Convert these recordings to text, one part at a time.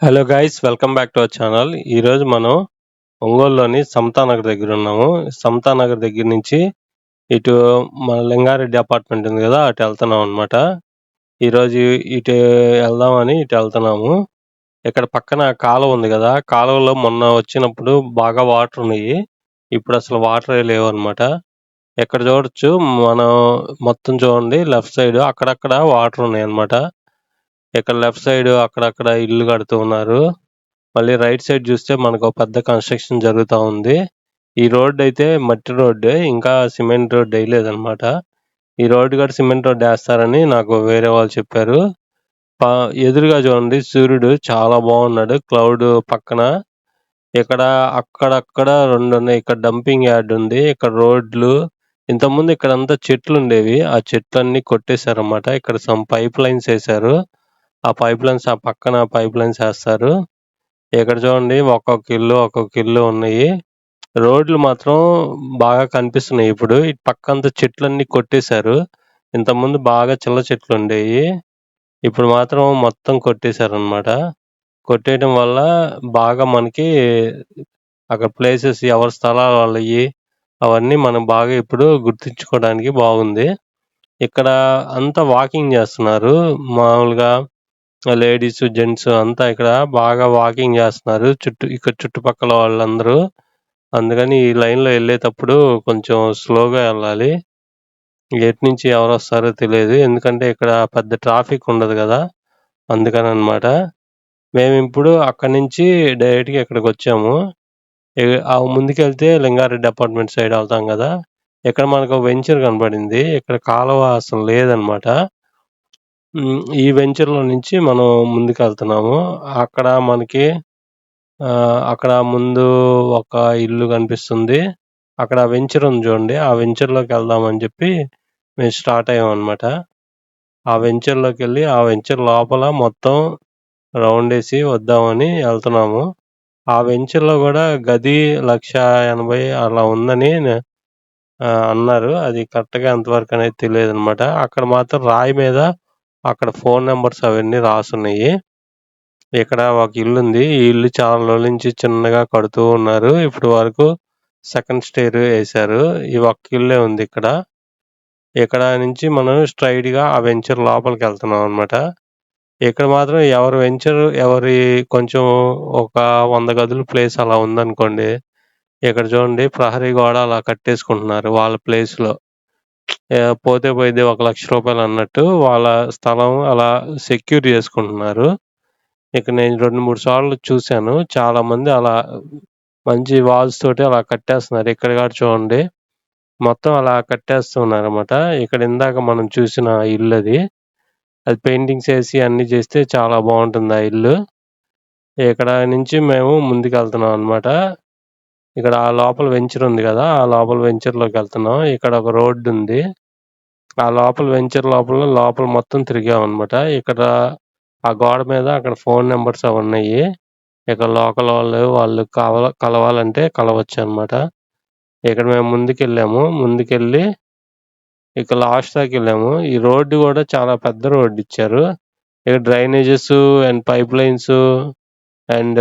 Hello guys welcome back to our channel ఈరోజు మనం ఒంగోలులోని సమతానగర్ దగ్గర ఉన్నాము. సమతానగర్ దగ్గర నుంచి ఇటు మన లింగారెడ్డి అపార్ట్మెంట్ ఉంది కదా అటు వెళ్తున్నాం అనమాట ఈరోజు ఇటు వెళ్దామని ఇటు వెళ్తున్నాము. ఇక్కడ పక్కన కాలువ ఉంది కదా కాలువలో మొన్న వచ్చినప్పుడు బాగా వాటర్ ఉన్నాయి. ఇప్పుడు అసలు వాటర్ లేవు అనమాట ఇక్కడ చూడొచ్చు మనం మొత్తం చూడండి లెఫ్ట్ సైడ్ అక్కడక్కడ వాటర్ ఉన్నాయి అనమాట ఇక్కడ లెఫ్ట్ సైడ్ అక్కడక్కడ ఇల్లు కడుతూ ఉన్నారు. మళ్ళీ రైట్ సైడ్ చూస్తే మనకు ఒక పెద్ద కన్స్ట్రక్షన్ జరుగుతా ఉంది. ఈ రోడ్ అయితే మట్టి రోడ్డే ఇంకా సిమెంట్ రోడ్ వేయలేదన్నమాట. ఈ రోడ్ కూడా సిమెంట్ రోడ్ వేస్తారని నాకు వేరే వాళ్ళు చెప్పారు. పా- ఎదురుగా చూడండి సూర్యుడు చాలా బాగున్నాడు. క్లౌడ్ పక్కన. ఇక్కడ అక్కడక్కడ రెండు ఉన్నాయి. ఇక్కడ డంపింగ్ యార్డ్ ఉంది ఇక్కడ రోడ్లు. ఇంతకుముందు ఇక్కడ అంతా చెట్లు ఉండేవి. ఆ చెట్లన్నీ కొట్టేశారన్నమాట. ఇక్కడ సమ్ పైప్ లైన్స్ వేశారు. ఆ పైప్ లైన్స్ ఆ పక్కన పైప్ లైన్స్ వేస్తారు. ఇక్కడ చూడండి ఒక్కొక్క ఇల్లు ఒక్కొక్క ఇల్లు ఉన్నాయి. రోడ్లు మాత్రం బాగా కనిపిస్తున్నాయి. ఇప్పుడు ఇటు పక్కంతా చెట్లన్నీ కొట్టేశారు. ఇంతకుముందు బాగా చిల్ల చెట్లు ఉండేవి. ఇప్పుడు మాత్రం మొత్తం కొట్టేశారు కొట్టేయడం వల్ల బాగా మనకి అక్కడ ప్లేసెస్ ఎవరి స్థలాలు వాళ్ళవి అవన్నీ మనం బాగా ఇప్పుడు గుర్తించుకోవడానికి బాగుంది. ఇక్కడ అంతా వాకింగ్ చేస్తున్నారు. మామూలుగా లేడీస్ జెంట్స్ అంతా ఇక్కడ బాగా వాకింగ్ చేస్తున్నారు. చుట్టూ ఇక్కడ చుట్టుపక్కల వాళ్ళందరూ. అందుకని ఈ లైన్లో వెళ్ళేటప్పుడు కొంచెం స్లోగా వెళ్ళాలి. ఎటు నుంచి ఎవరు వస్తారో తెలియదు. ఎందుకంటే ఇక్కడ పెద్ద ట్రాఫిక్ ఉండదు కదా. అందుకని అన్నమాట మేము ఇప్పుడు అక్కడి నుంచి డైరెక్ట్గా ఇక్కడికి వచ్చాము. ఆ ముందుకెళ్తే లింగారెడ్డి అపార్ట్మెంట్ సైడ్ వెళ్తాం కదా. ఇక్కడ మనకు వెంచర్ కనబడింది ఇక్కడ కాలువ అసలు లేదనమాట. ఈ వెంచర్లో నుంచి మనం ముందుకు వెళ్తున్నాము అక్కడ మనకి ఆ, అక్కడ ముందు ఒక ఇల్లు కనిపిస్తుంది. అక్కడ వెంచర్ ఉంది చూడండి. ఆ వెంచర్లోకి వెళ్దామని చెప్పి మేము స్టార్ట్ అయ్యాం అనమాట ఆ వెంచర్లోకి వెళ్ళి ఆ వెంచర్ లోపల మొత్తం రౌండ్ వేసి వద్దామని వెళ్తున్నాము. ఆ వెంచర్లో కూడా గది లక్ష ఎనభై అలా ఉందని నే- అన్నారు. అది కరెక్ట్గా ఎంతవరకు అనేది తెలియదు అనమాట అక్కడ మాత్రం రాయి మీద అక్కడ ఫోన్ నెంబర్స్ అవన్నీ రాసున్నాయి. ఇక్కడ ఒక ఇల్లు ఉంది ఈ ఇల్లు చాలా రోజుల నుంచి చిన్నగా కడుతూ ఉన్నారు. ఇప్పుడు వరకు సెకండ్ స్టేర్ వేశారు. ఈ ఒక్క ఇల్లే ఉంది ఇక్కడ. ఇక్కడ నుంచి మనం స్ట్రైట్గా ఆ వెంచర్ లోపలికి వెళ్తున్నాం అన్నమాట. ఇక్కడ మాత్రం ఎవరి వెంచర్ ఎవరి కొంచెం ఒక వంద గదుల ప్లేస్ అలా ఉందనుకోండి ఇక్కడ చూడండి ప్రహరీ గోడ అలా కట్టేసుకుంటున్నారు వాళ్ళ ప్లేస్లో. పోతే పోయింది ఒక లక్ష రూపాయలు అన్నట్టు వాళ్ళ స్థలం అలా సెక్యూర్ చేసుకుంటున్నారు. ఇక నేను రెండు మూడు సార్లు చూశాను. చాలా మంది అలా మంచి వాల్స్ తోటి అలా కట్టేస్తున్నారు. ఇక్కడ కూడా చూడండి. మొత్తం అలా కట్టేస్తున్నారు అనమాట ఇక్కడ ఇందాక మనం చూసిన ఇల్లు అది. అది పెయింటింగ్స్ వేసి అన్ని చేస్తే చాలా బాగుంటుంది ఆ ఇల్లు. ఇక్కడ నుంచి మేము ముందుకు వెళ్తున్నాం అన్నమాట. ఇక్కడ ఆ లోపల వెంచర్ ఉంది కదా ఆ లోపల వెంచర్లోకి వెళ్తున్నాం. ఇక్కడ ఒక రోడ్డు ఉంది. ఆ లోపల వెంచర్ లోపల లోపల మొత్తం తిరిగాం అనమాట ఇక్కడ ఆ గోడ మీద అక్కడ ఫోన్ నెంబర్స్ అవి ఉన్నాయి. ఇక్కడ లోకల్ వాళ్ళు వాళ్ళు కావాల కలవాలంటే కలవచ్చు అన్నమాట. ఇక్కడ మేము ముందుకెళ్ళాము. ముందుకెళ్ళి ఇక లాస్ట్ దాకా వెళ్ళాము. ఈ రోడ్డు కూడా చాలా పెద్ద రోడ్డు ఇచ్చారు. ఇక్కడ drainages and pipe lines and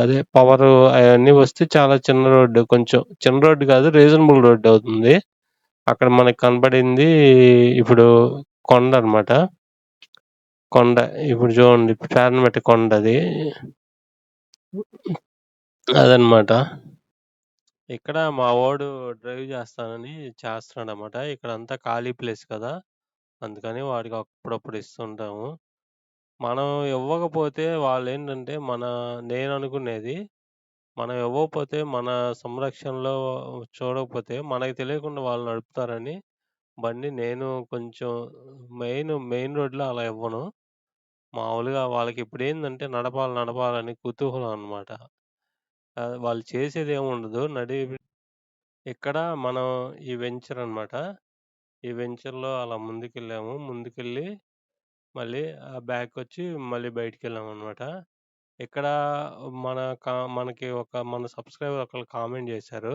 అదే పవర్ అవన్నీ వస్తే చాలా చిన్న రోడ్డు కొంచెం చిన్న రోడ్డు కాదు రీజనబుల్ రోడ్డు అవుతుంది. అక్కడ మనకి కనబడింది ఇప్పుడు కొండ అన్నమాట. కొండ ఇప్పుడు చూడండి పేరనమెట్టి కొండ అది. అదనమాట ఇక్కడ మా వాడు డ్రైవ్ చేస్తానని చేస్తున్నాడు అనమాట ఇక్కడ అంతా ఖాళీ ప్లేస్ కదా. అందుకని వాడికి అప్పుడప్పుడు ఇస్తుంటాము. మనం ఇవ్వకపోతే వాళ్ళు ఏంటంటే మన నేను అనుకునేది మనం ఇవ్వకపోతే మన సంరక్షణలో చూడకపోతే మనకి తెలియకుండా వాళ్ళు నడుపుతారని బండి నేను కొంచెం మెయిన్ మెయిన్ రోడ్లో అలా ఇవ్వను. మామూలుగా వాళ్ళకి ఇప్పుడు ఏంటంటే నడపాలి నడపాలని కుతూహలం అనమాట వాళ్ళు చేసేది ఏముండదు నడి ఇక్కడ మనం ఈ వెంచర్ అన్నమాట ఈ వెంచర్లో అలా ముందుకెళ్ళాము. ముందుకెళ్ళి మళ్ళీ ఆ బ్యాగ్ వచ్చి మళ్ళీ బయటికి వెళ్ళాము అనమాట ఇక్కడ మన కా- మనకి ఒక మన సబ్స్క్రైబర్ ఒకళ్ళు కామెంట్ చేశారు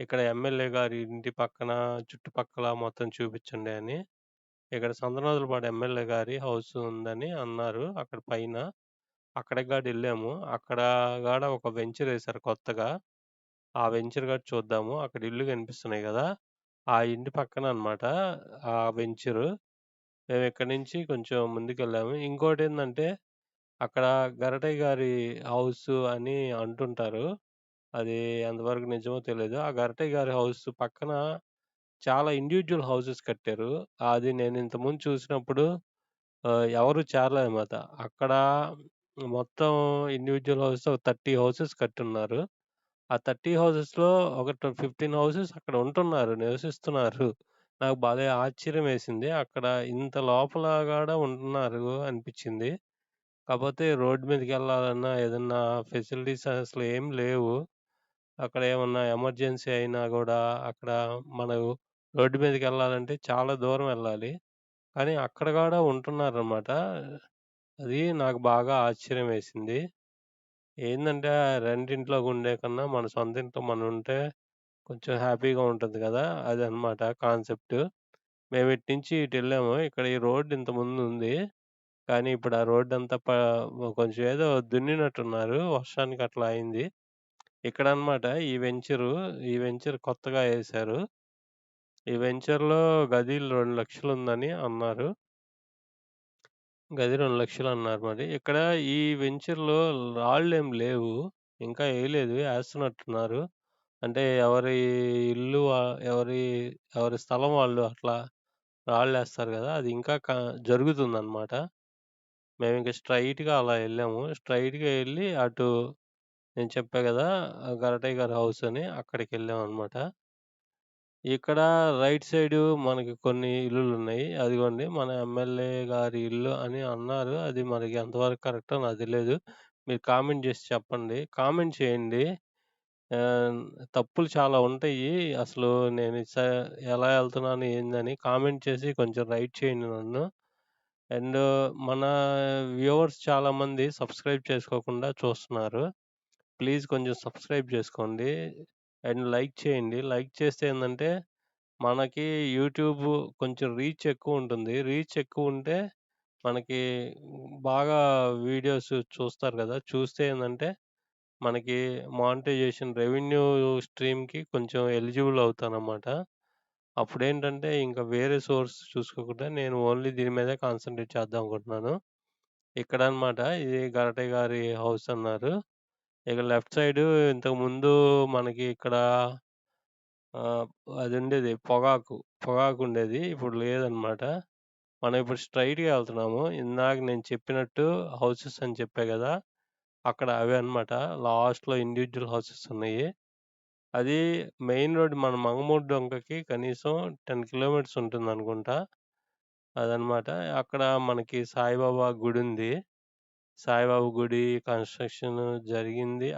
ఇక్కడ ఎమ్మెల్యే గారి ఇంటి పక్కన చుట్టుపక్కల మొత్తం చూపించండి అని ఇక్కడ సంతనోదలపాడు ఎమ్మెల్యే గారి హౌస్ ఉందని అన్నారు అక్కడ పైన అక్కడికి గాడ ఎళ్ళాము. అక్కడ గాడ ఒక వెంచర్ వేశారు కొత్తగా. ఆ వెంచర్ గాడ చూద్దాము. అక్కడ ఇల్లు కనిపిస్తున్నాయి గదా! ఆ ఇంటి పక్కన అన్నమాట ఆ వెంచరు. మేము ఇక్కడి నుంచి కొంచెం ముందుకెళ్ళాము. ఇంకోటేందంటే అక్కడ గరటయ్య గారి హౌస్ అని అంటుంటారు. అది ఎంతవరకు నిజమో తెలీదు. ఆ గరటయ్య గారి హౌస్ పక్కన చాలా ఇండివిడ్యువల్ హౌసెస్ కట్టారు. అది నేను ఇంతకుముందు చూసినప్పుడు ఆహ్, ఎవరు చేరలేదన్నమాట. అక్కడ మొత్తం ఇండివిడ్యువల్ హౌసెస్ ఒక 30 హౌసెస్ కట్టున్నారు. ఆ 30 హౌసెస్‌లో ఒక ట 15 హౌసెస్ అక్కడ ఉంటున్నారు. నివసిస్తున్నారు. నాకు భలే ఆశ్చర్యమేసింది. అక్కడ ఇంత లోపల కూడా ఉంటున్నారు అనిపిచ్చింది. కాపోతే రోడ్డు మీదకెళ్ళాలన్నా ఏదన్నా ఫెసిలిటీస్ అసలు ఏం లేవు. అక్కడ ఏమన్నా ఎమర్జెన్సీ అయినా గూడా అక్కడ మనం రోడ్డు మీదకెళ్ళాలంటే చాలా దూరం ఎళ్ళాలి. కానీ అక్కడ గూడా ఉంటున్నారనమాట. అది నాకు బాగా ఆశ్చర్యమేసింది. ఏందంటే రెంటింట్లో ఉండే కన్నా మన సొంత ఇంట్లో మనం ఉంటే కొంచెం హ్యాపీగా ఉంటుంది కదా అది అదనమాట కాన్సెప్ట్. మేము ఇటు నుంచి ఇటెళ్ళాము. ఇక్కడ ఈ రోడ్ ఇంతకుముందుంది. కానీ ఇప్పుడు ఆ రోడ్డంతా ప కొంచెం ఏదో దున్నినట్టున్నారు. వర్షానికి అట్లా అయింది. ఇక్కడనమాట ఈ వెంచరు. ఈ వెంచర్ కొత్తగా ఏశారు. ఈ వెంచర్‌లో గది 2,00,000 ఉందని అన్నారు. గది 2,00,000 అన్నారు మరి. ఇక్కడ ఈ వెంచర్‌లో రాళ్ళేం లేవు. ఇంకా ఏయలేదు. ఏస్తున్నట్టున్నారు. అంటే ఎవరి ఇల్లు ఎవరి ఎవరి స్థలం వాళ్ళు అట్లా రాళ్ళేస్తారు గదా! అది ఇంకా క జరుగుతుందనమాట. మేమింక స్ట్రెయిట్‌గా అలా ఎళ్ళాము. స్ట్రెయిట్‌గా ఎళ్ళి అటు నేను చెప్పా గదా! గరటయ్య గారి హౌస్ అని అక్కడికెళ్ళామనమాట. ఇక్కడ రైట్ సైడు మనకి కొన్ని ఇల్లులున్నాయి. అదిగోండి మన ఎమ్మెల్యే గారి ఇల్లు అని అన్నారు. అది మనకి ఎంతవరకు కరెక్టో నాకు తెలీదు. మీరు కామెంట్ జేసి చెప్పండి. కామెంట్ చేయండి. ఆహ్, తప్పులు చాలా ఉంటాయి. అసలు నేను స ఎలా ఎళ్తున్నాను ఏందని కామెంట్ చేసి కొంచెం రైట్ చేయండి నన్ను. అండ్ మన వ్యూవర్స్ చాలామంది సబ్స్క్రైబ్ చేసుకోకుండా చూస్తున్నారు. ప్లీజ్ కొంచెం సబ్స్క్రైబ్ చేసుకోండి. అండ్ లైక్ చేయండి. లైక్ చేస్తే ఏందంటే మనకి యూట్యూబ్ కొంచెం రీచ్ ఎక్కువుంటుంది. రీచ్ ఎక్కువుంటే మనకి బాగా వీడియోస్ చూస్తారు గదా! చూస్తే ఏందంటే మనకి మానిటైజేషన్ రెవెన్యూ స్ట్రీమ్‌కి కొంచెం ఎలిజిబుల్ అవుతానన్నమాట. అప్పుడేంటంటే ఇంక వేరే సోర్స్ చూసుకోకుండా నేను ఓన్లీ దీని మీదే కాన్సంట్రేట్ చేద్దాం అనుకుంటున్నాను. ఇక్కడనమాట ఇది గరటయ్య గారి హౌస్ అన్నారు. ఇక లెఫ్ట్ సైడ్ ఇంతకుముందు మనకి ఇక్కడ ఆహ్, ఉండేది పొగాకు. పొగాకు ఉండేది ఇప్పుడు లేదనమాట. మనం ఇప్పుడు స్ట్రెయిట్‌గా ఎళ్తున్నాము. ఇందాక నేను చెప్పినట్టు హౌసెస్ అని చెప్పా గదా! అక్కడ అవే అనమాట. లాస్ట్‌లో ఇండివిడ్యువల్ హౌసెస్ ఉన్నాయి. అది మెయిన్ రోడ్ మన మంగమూడు డొంకకి కనీసం 10 కిలోమీటర్స్ ఉంటుందనుకుంటా. అదనమాట. అక్కడ మనకి సాయిబాబా గుడుంది. సాయిబాబా గుడి కన్‌స్ట్రక్షన్ జరిగింది.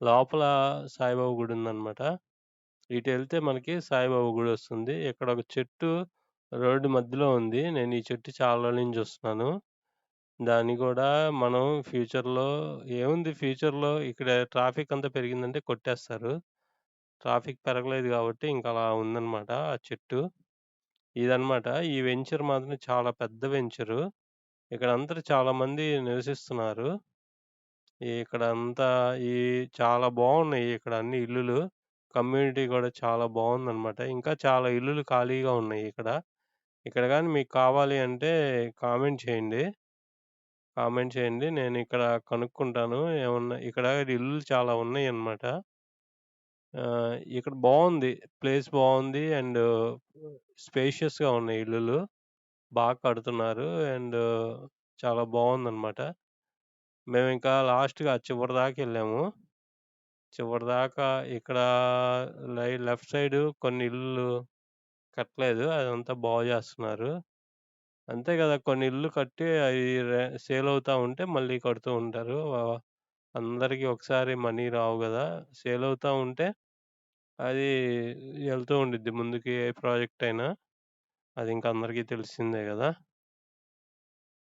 లోపల సాయిబాబా గుడుందనమాట. ఇటెళ్తే మనకి సాయిబాబా గుడొస్తుంది. ఇక్కడ ఒక చెట్టు రోడ్డు మధ్యలో ఉంది. నేను ఈ చెట్టు చాలా రోజుల నుంచి చూస్తున్నాను. దాన్ని గూడా మనం ఫ్యూచర్‌లో ఏముంది ఫ్యూచర్‌లో ఇక్కడ ట్రాఫిక్ అంతా పెరిగిందంటే కొట్టేస్తారు. ట్రాఫిక్ పెరగలేదు గాబట్టి ఇంకా అలా ఉందనమాట ఆ చెట్టు. ఇదనమాట. ఈ వెంచర్ మాత్రం చాలా పెద్ద వెంచరు. ఇక్కడ అందరూ చాలామంది నివసిస్తున్నారు. ఇక్కడంతా ఈ చాలా బావున్నాయి ఇక్కడ అన్ని ఇల్లులు. కమ్యూనిటీ గూడా చాలా బావుందనమాట. ఇంకా చాలా ఇల్లులు ఖాళీగా ఉన్నాయి ఇక్కడ. ఇక్కడ గాని మీకు కావాలి అంటే కామెంట్ చేయండి. కామెంట్ చేయండి. నేను ఇక్కడ కనుక్కుంటాను. ఏమన్నా ఇక్కడ ఇల్లులు చాలా ఉన్నాయన్నమాట. ఆహ్, ఇక్కడ బావుంది. ప్లేస్ బావుంది. అండ్ స్పేషియస్‌గా ఉన్నాయి ఇల్లులు. బాగా కడుతున్నారు. అండ్ చాలా బావుందనమాట. మేమింకా లాస్ట్‌గా చివరి దాకెళ్ళాము. చివరిదాకా ఇక్కడ లై లెఫ్ట్ సైడ్ కొన్ని ఇల్లులు కట్టలేదు. అదంతా బాగు చేస్తున్నారు అంతే కదా కొన్ని ఇల్లు కట్టి అయి రె సేల్ అవుతా ఉంటే మళ్ళీ కడుతూ ఉంటారు. ఆహ్, ఒకసారి మనీ రావు గదా! సేల్ అవుతా ఉంటే అది ఎళ్తూ ఉండిద్ది ముందుకి ఏ ప్రాజెక్ట్ అయినా. అది ఇంక అందరికీ తెలిసిందే గదా!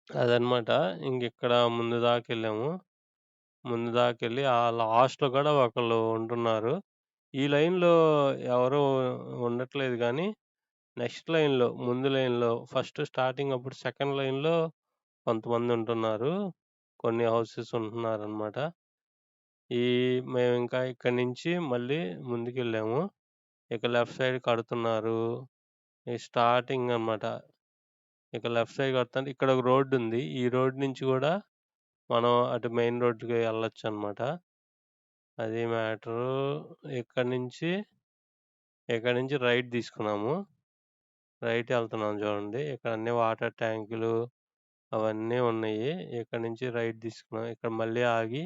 అదనమాట. ఇంకిక్కడ ముందు దాకెళ్ళాము. ముందు దాకెళ్ళి ఆ లాస్ట్‌లో గూడా ఒకళ్ళు ఉంటున్నారు. ఈ లైన్‌లో ఎవరు ఉండట్లేదు గానీ, నెక్స్ట్ లైన్‌లో ముందు లైన్‌లో ఫస్ట్ స్టార్టింగ్ అప్పుడు సెకండ్ లైన్‌లో కొంతమంది ఉంటున్నారు కొన్ని హౌసెస్ ఉంటున్నారనమాట. ఈ మేమింకా ఇక్కడి నుంచి మళ్ళీ ముందుకెళ్ళాము. ఇక లెఫ్ట్ సైడ్ కడుతున్నారు. ఈ స్టార్టింగ్ అనమాట. ఇక లెఫ్ట్ సైడ్ కడుతుంటే ఇక్కడ ఒక రోడ్డుంది. ఈ రోడ్ నుంచి కూడా మనం అటు మెయిన్ రోడ్డుకి వెళ్ళొచ్చనమాట. అది మ్యాటరు. ఇక్కడి నుంచి ఇక్కడి నుంచి రైట్ తీసుకున్నాము. రైట్ వెళ్తున్నాం చూడండి. ఇక్కడ అన్ని వాటర్ ట్యాంకులు అవన్నీ ఉన్నాయి. ఇక్కడ నుంచి రైట్ తీసుకున్నాం. ఇక్కడ మళ్ళీ ఆగి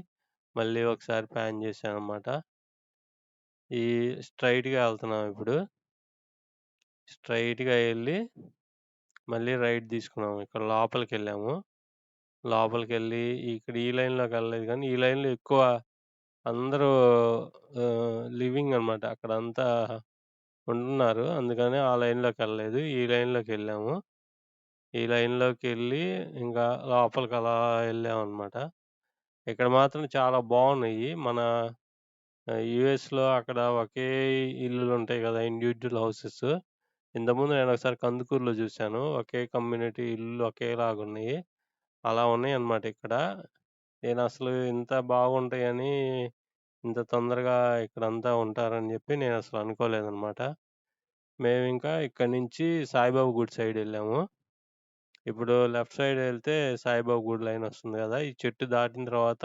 మళ్ళీ ఒకసారి ప్యాన్ చేశాననమాట. ఈ స్ట్రైట్గా వెళ్తున్నాం ఇప్పుడు. స్ట్రైట్గా వెళ్ళి మళ్ళీ రైట్ తీసుకున్నాము. ఇక్కడ లోపలికి వెళ్ళాము లోపలికెళ్ళి ఇక్కడ ఈ లైన్‌లోకి వెళ్ళలేదు కానీ ఈ లైన్‌లో ఎక్కువ అందరూ లివింగ్ అనమాట. అక్కడంతా ఉంటున్నారు. అందుకని ఆ లైన్‌లోకెళ్ళలేదు. ఈ లైన్‌లోకెళ్ళాము. ఈ లైన్‌లోకెళ్ళి ఇంకా లోపలికి అలా ఎళ్ళామనమాట. ఇక్కడ మాత్రం చాలా బాగున్నాయి. మన ఆహ్, యూఎస్‌లో అక్కడ ఒకే ఇల్లులుంటాయి గదా! Individual houses. ఇంతకుముందు నేనొకసారి కందుకూరులో చూశాను. ఒకే కమ్యూనిటీ ఇల్లులు ఒకేలాగున్నాయి. అలా ఉన్నాయనమాట ఇక్కడ. నేనసలు ఇంత బాగుంటాయని, ఇంత తొందరగా ఇక్కడంతా ఉంటారని చెప్పి నేను అసలు అనుకోలేదనమాట. ఇంకా ఇక్కడి నుంచి సాయిబాబా గుడి సైడ్ వెళ్ళాము ఇప్పుడు లెఫ్ట్ సైడ్ వెళ్తే సాయిబాబా గుడి లైనొస్తుంది కదా ఈ చెట్టు దాటిన తర్వాత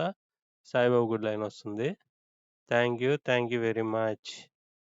సాయిబాబా గుడి లైనొస్తుంది. Thank you. Thank you very much.